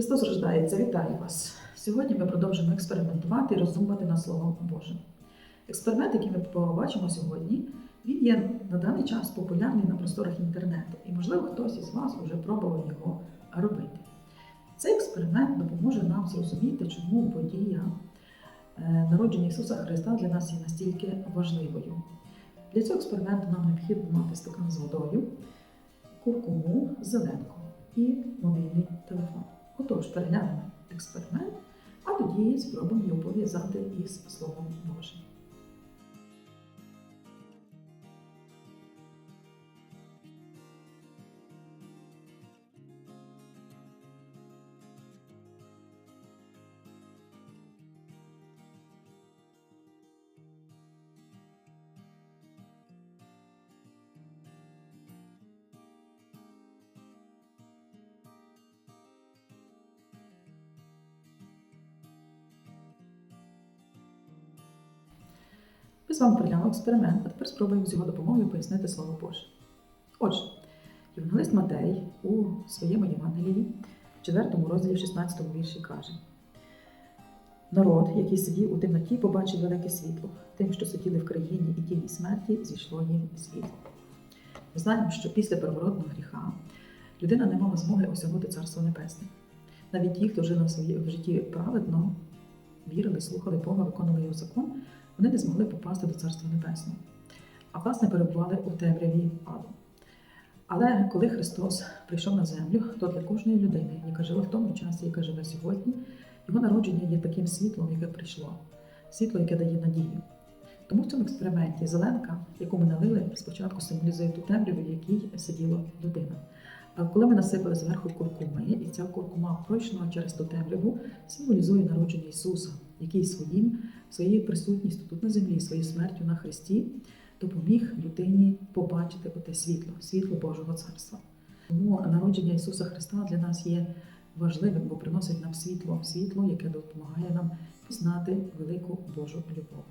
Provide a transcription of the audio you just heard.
Христос рождається, вітаю вас! Сьогодні ми продовжимо експериментувати і роздумувати над Словом Божим. Експеримент, який ми побачимо сьогодні, він є на даний час популярний на просторах інтернету, і, можливо, хтось із вас вже пробував його робити. Цей експеримент допоможе нам зрозуміти, чому подія е, народження Ісуса Христа для нас є настільки важливою. Для цього експерименту нам необхідно мати стакан з водою, куркуму, зеленку і мобільний телефон. Отож, переглянемо експеримент, а тоді спробуємо його пов'язати із Словом Ми з вами переглянули експеримент, а тепер спробуємо з його допомогою пояснити Слово Боже. Отже, Євангелист Матей у своєму Євангелії, в 4 розділі, 16 вірші каже: Народ, який сидів у темноті, побачив велике світло. Тим, що сиділи в країні і тіні смерті, зійшло їм світло. Ми знаємо, що після первородного гріха людина не мала змоги осягнути Царство Небесне. Навіть ті, хто своє в житті праведно, вірили, слухали Бога, виконували його закон, вони не змогли попасти до Царства Небесного, а власне перебували у темряві аду. Але коли Христос прийшов на землю, то для кожної людини, яка жила в тому часі, яка живе сьогодні, його народження є таким світлом, яке прийшло, світло, яке дає надію. Тому в цьому експерименті зеленка, яку ми налили, спочатку символізує ту темряву, в якій сиділа людина. Коли ми насипали зверху куркуми, ця куркума пройшла через ту темряву, символізує народження Ісуса, який своїм, своєю присутністю тут на землі, своєю смертю на Христі допоміг людині побачити оте світло, світло Божого Царства. Тому народження Ісуса Христа для нас є важливим, бо приносить нам світло, світло, яке допомагає нам пізнати велику Божу любов.